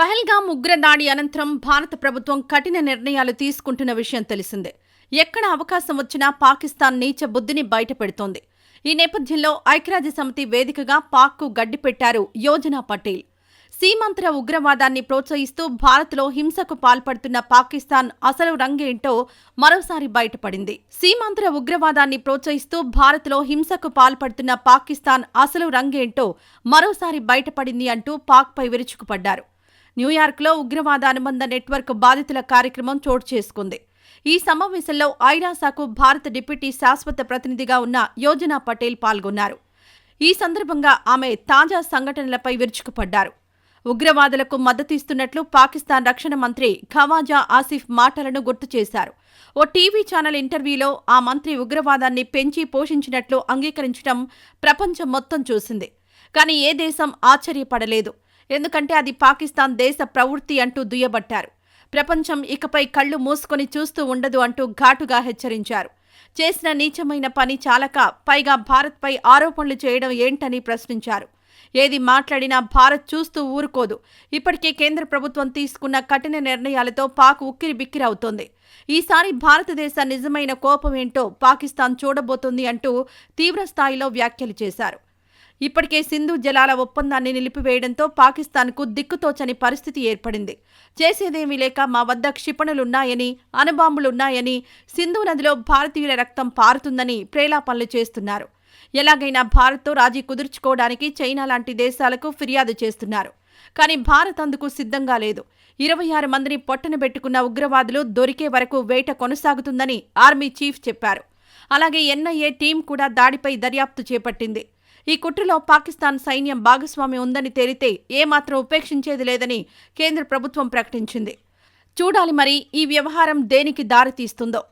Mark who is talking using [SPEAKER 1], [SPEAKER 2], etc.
[SPEAKER 1] పహల్గామ్ ఉగ్రదాడి అనంతరం భారత ప్రభుత్వం కఠిన నిర్ణయాలు తీసుకుంటున్న విషయం తెలిసిందే. ఎక్కడ అవకాశం వచ్చినా పాకిస్తాన్ నీచ బుద్ధిని బయటపెడుతోంది. ఈ నేపథ్యంలో ఐక్యరాజ్య సమితి వేదికగా పాక్కు గడ్డిపెట్టారు యోజనా పటేల్. సీమాంతర ఉగ్రవాదాన్ని ప్రోత్సహిస్తూ భారత్లో హింసకు పాల్పడుతున్న పాకిస్తాన్ అసలు రంగేంటో మరోసారి బయటపడింది. సీమాంతర ఉగ్రవాదాన్ని ప్రోత్సహిస్తూ భారత్లో హింసకు పాల్పడుతున్న పాకిస్తాన్ అసలు రంగేంటో మరోసారి బయటపడింది అంటూ పాక్పై విరుచుకుపడ్డారు. న్యూయార్క్లో ఉగ్రవాద అనుబంధ నెట్వర్క్ బాధితుల కార్యక్రమం చోటు చేసుకుంది. ఈ సమావేశంలో ఐరాసాకు భారత డిప్యూటీ శాశ్వత ప్రతినిధిగా ఉన్న యోజనా పటేల్ పాల్గొన్నారు. ఈ సందర్భంగా ఆమె తాజా సంఘటనలపై విరుచుకుపడ్డారు. ఉగ్రవాదులకు మద్దతిస్తున్నట్లు పాకిస్తాన్ రక్షణ మంత్రి ఖవాజా ఆసిఫ్ మాటలను గుర్తు చేశారు. ఓ టీవీ ఛానల్ ఇంటర్వ్యూలో ఆ మంత్రి ఉగ్రవాదాన్ని పెంచి పోషించినట్లు అంగీకరించడం ప్రపంచం మొత్తం చూసింది. కానీ ఏ దేశం ఆశ్చర్యపడలేదు. ఎందుకంటే అది పాకిస్తాన్ దేశ ప్రవృత్తి అంటూ దుయ్యబట్టారు. ప్రపంచం ఇకపై కళ్ళు మూసుకొని చూస్తూ ఉండదు అంటూ ఘాటుగా హెచ్చరించారు. చేసిన నీచమైన పని చాలక పైగా భారత్పై ఆరోపణలు చేయడం ఏంటని ప్రశ్నించారు. ఏది మాట్లాడినా భారత్ చూస్తూ ఊరుకోదు. ఇప్పటికే కేంద్ర ప్రభుత్వం తీసుకున్న కఠిన నిర్ణయాలతో పాక్ ఉక్కిరి బిక్కిరవుతోంది ఈసారి భారతదేశ నిజమైన కోపం ఏంటో పాకిస్తాన్ చూడబోతోంది అంటూ తీవ్రస్థాయిలో వ్యాఖ్యలు చేశారు. ఇప్పటికే సింధు జలాల ఒప్పందాన్ని నిలిపివేయడంతో పాకిస్తాన్కు దిక్కుతోచని పరిస్థితి ఏర్పడింది. చేసేదేమీ లేక మా వద్ద క్షిపణులున్నాయని అణుబాంబులున్నాయని సింధు నదిలో భారతీయుల రక్తం పారుతుందని ప్రేలాపనలు చేస్తున్నారు. ఎలాగైనా భారత్తో రాజీ కుదుర్చుకోవడానికి చైనా లాంటి దేశాలకు ఫిర్యాదు చేస్తున్నారు. కానీ భారత్ అందుకు సిద్ధంగా లేదు. ఇరవై ఆరు మందిని పొట్టన పెట్టుకున్న ఉగ్రవాదులు దొరికే వరకు వేట కొనసాగుతుందని ఆర్మీ చీఫ్ చెప్పారు. అలాగే ఎన్ఐఏ టీం కూడా దాడిపై దర్యాప్తు చేపట్టింది. ఈ కుట్రలో పాకిస్తాన్ సైన్యం భాగస్వామి ఉందని తేలితే ఏమాత్రం ఉపేక్షించేది లేదని కేంద్ర ప్రభుత్వం ప్రకటించింది. చూడాలి మరి ఈ వ్యవహారం దేనికి దారితీస్తుందో.